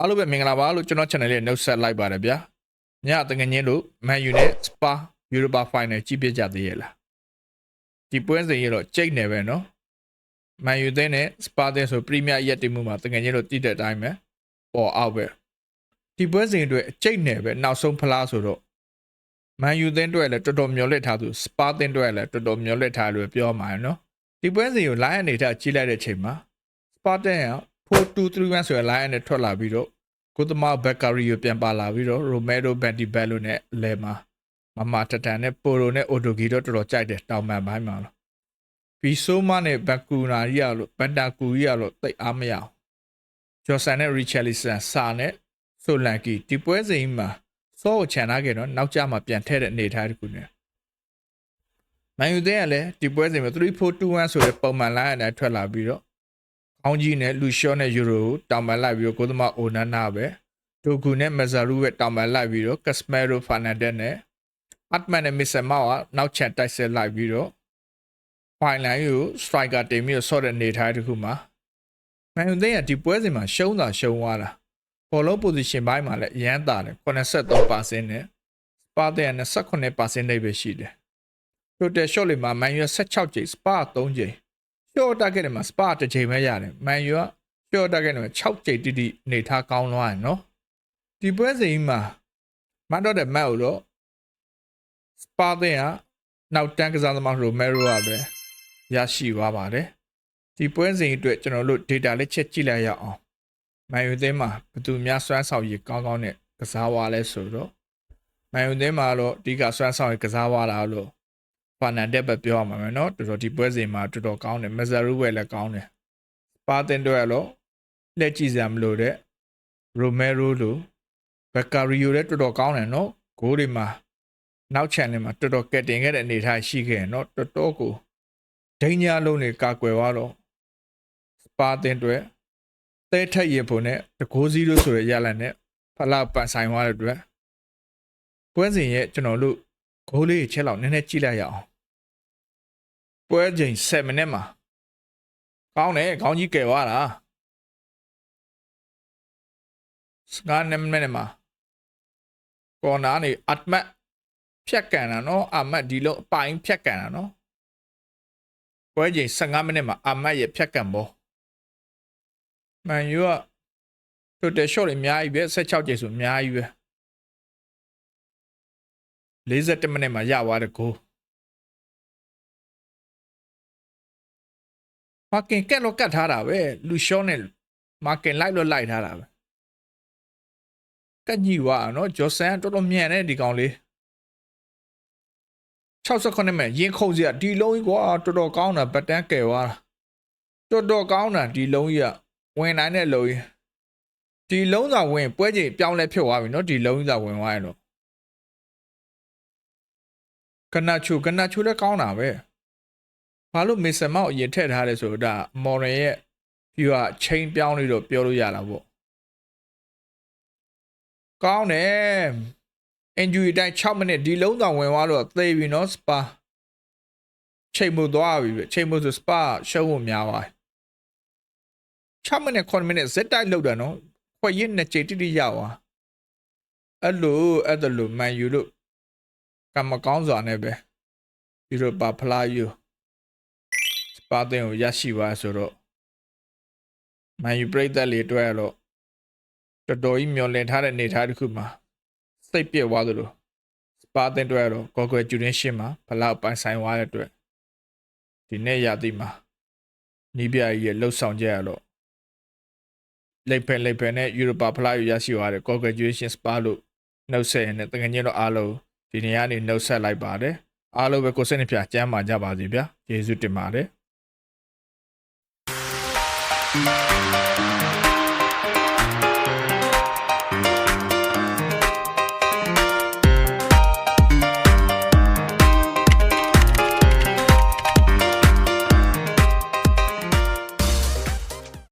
အားလုံးပဲမင်္ဂလာပါလို့ကျွန်တော် channel လေးနှုတ်ဆက်လိုက်ပါတယ်ဗျာညတငငင်းတို့ Man U နဲ့ Spa Europa Final ကြည့်ပြကြသေးရဲ့လားဒီပွဲစဉ်ရတော့ကြိတ်နေပဲနော် Man U တဲ့နဲ့ Spa တဲ့ဆို Premier ရက်တင်မှုမှာတငငင်းတို့တည်တဲ့အတိုင်းပဲပေါ်အောက်ပဲဒီပွဲစဉ်အတွက်ကြိတ်နေပဲနောက်ဆုံးဖလားဆိုတော့ Man U တဲ့အတွက်လည်းတော်တော်မျောလင့်ထားသူ Spa တဲ့အတွက်လည်းတော်တော်မျောလင့်ထားလို့ပြောမှာနော်ဒီပွဲစဉ်ကို line အနေနဲ့ကြည့်လိုက်တဲ့အချိန်မှာ Spartan က 4231ဆိုတဲ့ line နဲ့ထွက်လာပြီးတော့ကိုသမဘက်ကရီကိုပြန်ပါလာပြီးတော့ Romero Bentibello နဲ့လဲမှာမမတတန်နဲ့ပိုရိုနဲ့ Odogi တော့တော်တော်ကြိုက်တယ်တောင်ပန်ပိုင်းမှာလို့ဘီဆိုမာနဲ့ဘက်ကူနာရီရလို့ဘန်တာကူရီရလို့တိတ်အားမရအောင်ဂျော်ဆန်နဲ့ Richarlison စာနဲ့ဆိုလန်ကီဒီပွဲစဉ်မှာစောကိုခြံထားခဲ့တော့နောက်ကျမှပြန်ထည့်တဲ့အနေအထားတစ်ခုနဲ့မန်ယူတဲ့ကလည်းဒီပွဲစဉ်မှာ3421ဆိုတဲ့ပုံမှန် line နဲ့ထွက်လာပြီးတော့ အောင်းကြီးနဲ့လူရှော့နဲ့ယူရိုကိုတောင်ပန်လိုက်ပြီးတော့ကိုသမအိုနာနာပဲဒိုကူနဲ့မဇာရူရဲ့တောင်ပန်လိုက်ပြီးတော့ကက်စမဲရိုဖာနန်ဒက်နဲ့အတ်မန်နဲ့မစ်ဆယ်မောက်ကနောက်ချက်တိုက်ဆက်လိုက်ပြီးတော့ဖိုင်လိုင်းကိုစထရိုက်ကာတင်ပြီးတော့ဆော့တဲ့အနေထားတစ်ခုမှာမန်ယူသိန်းကဒီပွဲစဉ်မှာရှုံးတာရှုံးသွားတာဘောလုံး position ဘိုင်းမှာလည်းအရန်တာတယ်83%နဲ့စပါတဲ့28%နေပဲရှိတယ် total shot လေးမှာမန်ယူ16ကြိမ်စပါ3ကြိမ် short target တွေမှာ spa တစ်ချိန်ပဲရတယ်။ Man U က short target တွေမှာ6ချိန်တိတိနေထားကောင်းသွားတယ်နော်။ဒီပွဲစဉ်ကြီးမှာမတ်တော့တဲ့ match ကိုတော့ spa တဲ့ကနောက်တန်းကစားသမား Romero ကပဲရရှိသွားပါတယ်။ဒီပွဲစဉ်အတွက်ကျွန်တော်တို့ data လေးချက်ကြည့်လိုက်ရအောင်။ Man U သင်းမှာဘယ်သူများစွမ်းဆောင်ရည်ကောင်းကောင်းနဲ့ကစားသွားလဲဆိုတော့ Man U သင်းမှာတော့အဓိကစွမ်းဆောင်ရည်ကစားသွားတာလို့ ဖာနန်ဒက်ပဲပြောရမှာမယ်နော်တော်တော်ဒီပွဲစဉ်မှာတော်တော်ကောင်းတယ်မဇာရူဝဲလည်းကောင်းတယ်ပါတင်တော့ရလို့လက်ကြည့်စရာမလိုတဲ့ရိုမဲရိုလိုဘက်ကာရီယိုလည်းတော်တော်ကောင်းတယ်နော်ဂိုးတွေမှာနောက်ချန်နယ်မှာတော်တော်ကက်တင်ခဲ့တဲ့အနေအထားရှိခဲ့တယ်နော်တော်တော်ကိုဒိန်းညာလုံးတွေကာကွယ်သွားတော့ပါတင်တော့တဲထက်ရဖို့နဲ့တကိုးစီးလို့ဆိုရရလန်နဲ့ဖလာပန်ဆိုင်သွားတဲ့အတွက်ပွဲစဉ်ရဲ့ကျွန်တော်တို့ဂိုးလေးချက်လောက်နည်းနည်းကြည့်လိုက်ရအောင် ပွဲချိန်7မိနစ်မှာကောင်းတယ်ခေါင်းကြီးကယ်သွားတာစကား9မိနစ်မှာကော်နာနေအတ်မတ်ဖြတ်ကန်တာနော်အမတ်ဒီလုံးအပိုင်ဖြတ်ကန်တာနော်ပွဲချိန်15မိနစ်မှာအမတ်ရဲ့ဖြတ်ကန်ဘောမန်ယူကတိုတယ်ရှော့တွေအများကြီးပဲ16ကျိတ်ဆိုအများကြီးပဲ41မိနစ်မှာရသွားတဲ့ဂိုး မာကင်ကက်လို့ကတ်ထားတာပဲလူရှောနဲ့မာကင်လိုက်လို့လိုက်ထားတာပဲကတ်ကြီးွားနော်ဂျော်ဆန်တော်တော်မြန်တဲ့ဒီကောင်လေး68မိနစ်ရင်ခုန်စရာဒီလုံးကြီးကွာတော်တော်ကောင်းတာဘတ်တန်းကယ်သွားတာတော်တော်ကောင်းတာဒီလုံးကြီးကဝင်နိုင်တဲ့လုံးကြီးဒီလုံးသာဝင်ပွဲချိန်ပြောင်းလဲဖြစ်သွားပြီနော်ဒီလုံးကြီးသာဝင်သွားရင်တော့ကနာချူကနာချူလည်းကောင်းတာပဲ ဘာလို့မေဆန်မောက်အရင်ထည့်ထားလဲဆိုတော့ဒါမော်ရယ်ရဲ့ view ကချိန်ပြောင်းလို့တော့ပြောလို့ရတာပေါ့ကောင်းတယ် injury တိုင်း6မိနစ်ဒီလုံးတောင်ဝင်သွားတော့သေပြီနော် spa ချိန်မှုသွားပြီပဲချိန်မှုဆို spa ရှုံးဖို့များသွား6မိနစ်9မိနစ်ဇက်တိုက်လောက်တာနော်ခွက်ရစ်နှစ်ချိန်တိတိရသွားအဲ့လိုအဲ့ဒါလိုမန်ယူလို့ကံမကောင်းစွာနဲ့ပဲဒီလိုပါဖလာယူ ပါတဲ့ကိုရရှိပါဆိုတော့မန်ယူပရိသတ်လေးတွေ့ရတော့တော်တော်ကြီးမျောလင့်ထားတဲ့အနေအထားတစ်ခုမှာစိတ်ပြည့်သွားသလိုစပါတဲ့တွေ့ရတော့ကော်ကွယ်ကျူရင်းရှင်းမှာဘလောက်ပိုင်ဆိုင်သွားတဲ့အတွက်ဒီနေ့ရသည်မှာနီးပြကြီးရဲ့လှုပ်ဆောင်ကြရတော့လိပ်ဖက်လိပ်ဖက်နဲ့ယူရိုပါဖလားယူရရှိသွားတဲ့ကော်ကွယ်ကျူရင်းရှင်းစပါလို့နှုတ်ဆက်ရတဲ့တကယ်ကြီးတော့အားလုံးဒီနေရာနေနှုတ်ဆက်လိုက်ပါတယ်အားလုံးပဲကိုယ်စိတ်နှပြကျမ်းမာကြပါစေဗျာယေရှုတင်ပါတယ် you